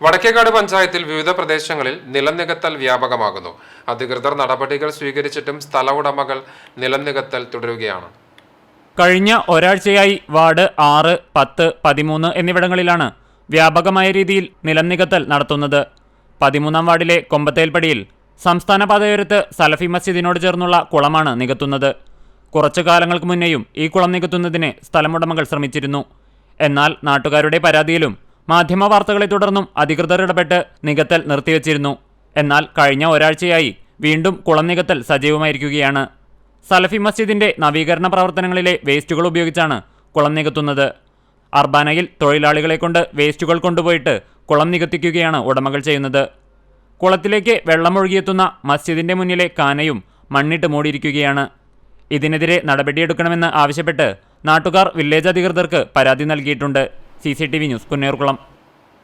വടക്കേക്കാട് പഞ്ചായത്തിൽ വിവിധ പ്രദേശങ്ങളിൽ നിലനികത്തൽ വ്യാപകമാകുന്നു. അധികൃതർ നടപടികൾ സ്വീകരിച്ചിട്ടും സ്ഥല ഉടമകൾ നിലനികത്തൽ തുടരുകയാണ്. കഴിഞ്ഞ ഒരാഴ്ചയായി വാർഡ് ആറ് പത്ത് പതിമൂന്ന് എന്നിവിടങ്ങളിലാണ് വ്യാപകമായ രീതിയിൽ നിലം നികത്തൽ നടത്തുന്നത്. പതിമൂന്നാം വാർഡിലെ കൊമ്പത്തേൽപ്പടിയിൽ സംസ്ഥാന പാതയോരത്ത് സലഫി മസ്ജിദിനോട് ചേർന്നുള്ള കുളമാണ് നികത്തുന്നത്. കുറച്ചു കാലങ്ങൾക്ക് മുന്നേയും ഈ കുളം നികത്തുന്നതിന് സ്ഥലമുടമകൾ ശ്രമിച്ചിരുന്നു. എന്നാൽ നാട്ടുകാരുടെ പരാതിയിലും മാധ്യമ വാർത്തകളെ തുടർന്നും അധികൃതർ ഇടപെട്ട് നികത്തൽ നിർത്തിവച്ചിരുന്നു. എന്നാൽ കഴിഞ്ഞ ഒരാഴ്ചയായി വീണ്ടും കുളം നികത്തൽ സജീവമായിരിക്കുകയാണ്. സലഫി മസ്ജിദിന്റെ നവീകരണ പ്രവർത്തനങ്ങളിലെ വേസ്റ്റുകൾ ഉപയോഗിച്ചാണ് കുളം നികത്തുന്നത്. അർബാനയിൽ തൊഴിലാളികളെ കൊണ്ട് വേസ്റ്റുകൾ കൊണ്ടുപോയിട്ട് കുളം നികത്തിക്കുകയാണ് ഉടമകൾ ചെയ്യുന്നത്. കുളത്തിലേക്ക് വെള്ളമൊഴുകിയെത്തുന്ന മസ്ജിദിന്റെ മുന്നിലെ കാനയും മണ്ണിട്ട് മൂടിയിരിക്കുകയാണ്. ഇതിനെതിരെ നടപടിയെടുക്കണമെന്ന് ആവശ്യപ്പെട്ട് നാട്ടുകാർ വില്ലേജ് അധികൃതർക്ക് പരാതി നൽകിയിട്ടുണ്ട്. C news കുന്നേർകുളം